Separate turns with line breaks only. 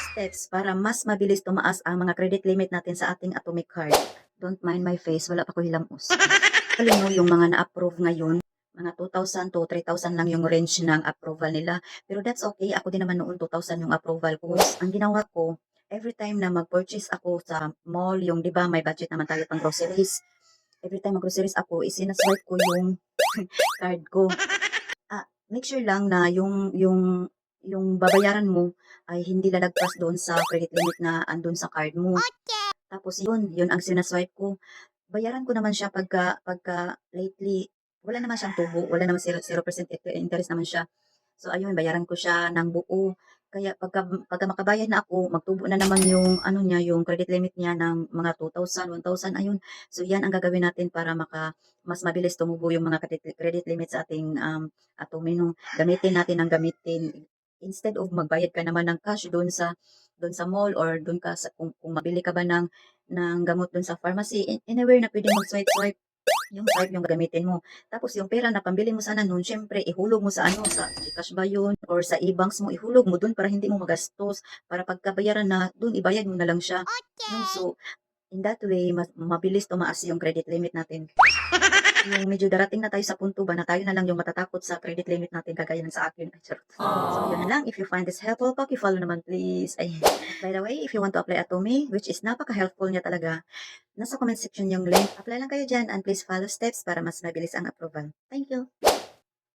steps para mas mabilis tumaas ang mga credit limit natin sa ating Atomic Card. Don't mind my face, wala pa ko hilamos. Alam mo, yung mga na-approve ngayon, mga 2,000 to 3,000 lang yung range ng approval nila. Pero that's okay. Ako din naman noon 2,000 yung approval ko. Ang ginawa ko, every time na mag-purchase ako sa mall, yung di ba may budget naman tayo pang groceries. Every time mag-groceries ako, isinaswipe ko yung card ko. Ah, make sure lang na yung yung yung babayaran mo ay hindi lalagpas doon sa credit limit na andun sa card mo. Tapos yun, yun ang sinaswipe ko. Bayaran ko naman siya pagka, pagka lately, wala naman siyang tubo, wala naman 0%, 0% interest naman siya. So ayun, bayaran ko siya ng buo. Kaya pagka, pagka makabayad na ako, magtubo na naman yung ano niya, yung credit limit niya ng mga 2,000, 1,000, ayun. So yan ang gagawin natin para maka mas mabilis tumubo yung mga credit, credit limit sa ating um, atomino. Gamitin natin ang gamitin. Instead of magbayad ka naman ng cash doon sa doon sa mall or doon ka sa kung, kung mabili ka ba ng ng gamot doon sa pharmacy, anywhere na pwede mag swipe swipe yung swipe yung gagamitin mo. Tapos yung pera na pambili mo sana noon, syempre ihulog mo sa ano, sa Gcash ba yun or sa e-banks mo, ihulog mo doon para hindi mo magastos, para pagkabayaran na doon ibayad mo na lang siya. No? So, in that way, mas, mabilis tumaas yung credit limit natin. yung medyo darating na tayo sa punto ba na tayo na lang yung matatakot sa credit limit natin kagaya ng sa akin. Ay, charot. So, yun lang. If you find this helpful, paki-follow naman please. Ay, by the way, if you want to apply Atomy, which is napaka-helpful niya talaga, nasa comment section yung link. Apply lang kayo dyan and please follow steps para mas mabilis ang approval. Thank you.